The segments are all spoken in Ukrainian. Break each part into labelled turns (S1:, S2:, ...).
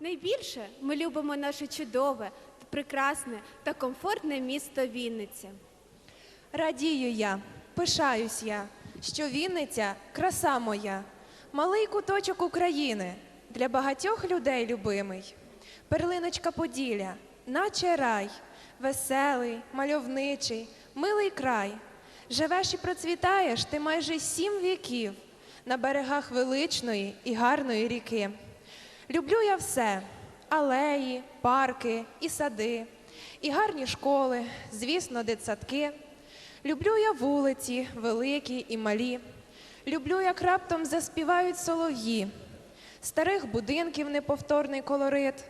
S1: Найбільше ми любимо наше чудове, прекрасне та комфортне місто Вінниця.
S2: Радію я, пишаюсь я, що Вінниця краса моя, малий куточок України, для багатьох людей любимий. Перлиночка Поділля, наче рай, веселий, мальовничий, милий край. Живеш і процвітаєш ти майже сім віків на берегах величної і гарної ріки. Люблю я все: алеї, парки і сади, і гарні школи, звісно, дитсадки. Люблю я вулиці, великі і малі. Люблю, як раптом заспівають солов'ї, старих будинків неповторний колорит,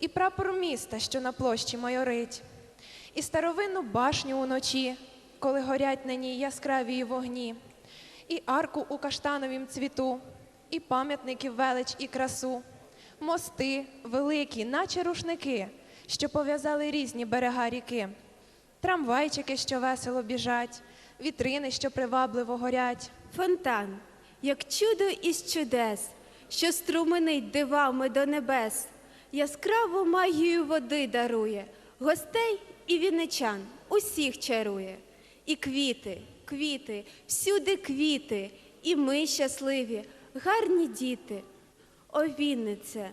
S2: і прапор міста, що на площі майорить, і старовинну башню уночі, коли горять на ній яскраві вогні, і арку у каштановім цвіту, і пам'ятників велич і красу, мости великі, наче рушники, що пов'язали різні берега ріки трамвайчики, що весело біжать, вітрини, що привабливо горять.
S1: Фонтан, як чудо із чудес, що струменить дивами до небес, яскраву магію води дарує, гостей і вінничан усіх чарує. І квіти, квіти, всюди квіти, і ми щасливі, гарні діти. О, Віннице,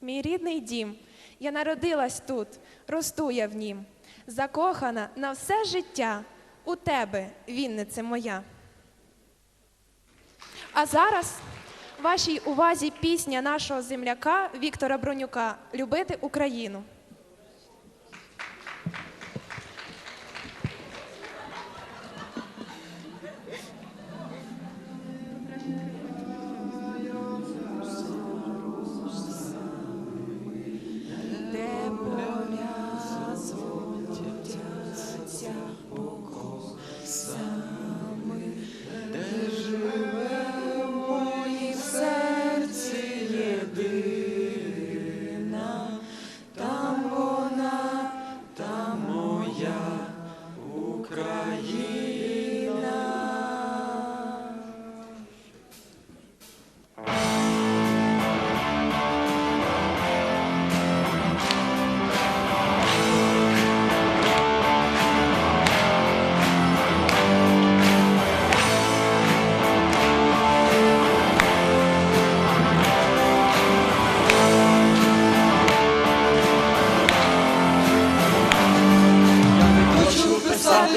S2: Мій рідний дім, я народилась тут, росту я в нім, закохана на все життя у тебе, Віннице моя. А зараз вашій увазі пісня нашого земляка Віктора Бронюка Любити Україну.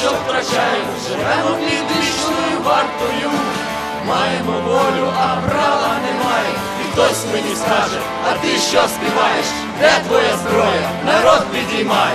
S3: Що втрачаємо, живемо під вічною вартою, маємо волю, а права немає. І хтось мені скаже, а ти що співаєш? Де твоя зброя? Народ підіймай.